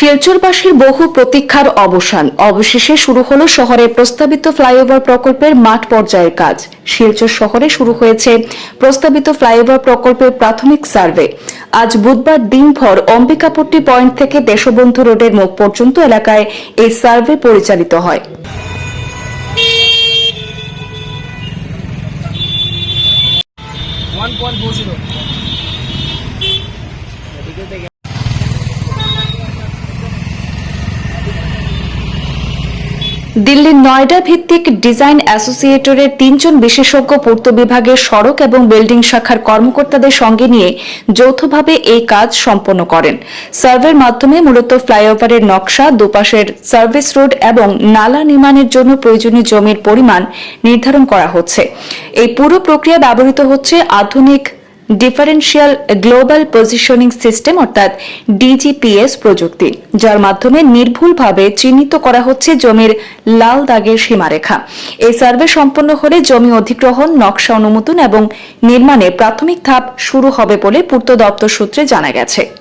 শিলচরবাসীর বহু প্রতীক্ষার অবসান। অবশেষে শুরু হলো শহরে প্রস্তাবিত ফ্লাইওভার প্রকল্পের মাঠ পর্যায়ের কাজ। শিলচর শহরে শুরু হয়েছে প্রস্তাবিত ফ্লাইওভার প্রকল্পের প্রাথমিক সার্ভে। আজ বুধবার দিনভর অম্বিকাপট্টি পয়েন্ট থেকে দেশবন্ধু রোডের মুখ পর্যন্ত এলাকায় এই সার্ভে পরিচালিত হয়। দিল্লির নয়ডা ভিত্তিক ডিজাইন অ্যাসোসিয়েটরের তিনজন বিশেষজ্ঞ পূর্ত বিভাগের সড়ক এবং বিল্ডিং শাখার কর্মকর্তাদের সঙ্গে নিয়ে যৌথভাবে এই কাজ সম্পন্ন করেন। সার্ভের মাধ্যমে মূলত ফ্লাইওভারের নকশা, দুপাশের সার্ভিস রোড এবং নালা নির্মাণের জন্য প্রয়োজনীয় জমির পরিমাণ নির্ধারণ করা হচ্ছে। এই পুরো প্রক্রিয়া ব্যবহৃত হচ্ছে আধুনিক ডিফারেন্সিয়াল গ্লোবাল পজিশনিং সিস্টেম অর্থাৎ ডিজিপিএস প্রযুক্তি, যার মাধ্যমে নির্ভুলভাবে চিহ্নিত করা হচ্ছে জমির লাল দাগের সীমারেখা। এই সার্ভে সম্পন্ন হলে জমি অধিগ্রহণ, নকশা অনুমোদন এবং নির্মাণে প্রাথমিক ধাপ শুরু হবে বলে পূর্ত দপ্তর সূত্রে জানা গেছে।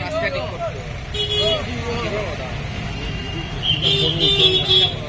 রাস্তা ঠিক করতে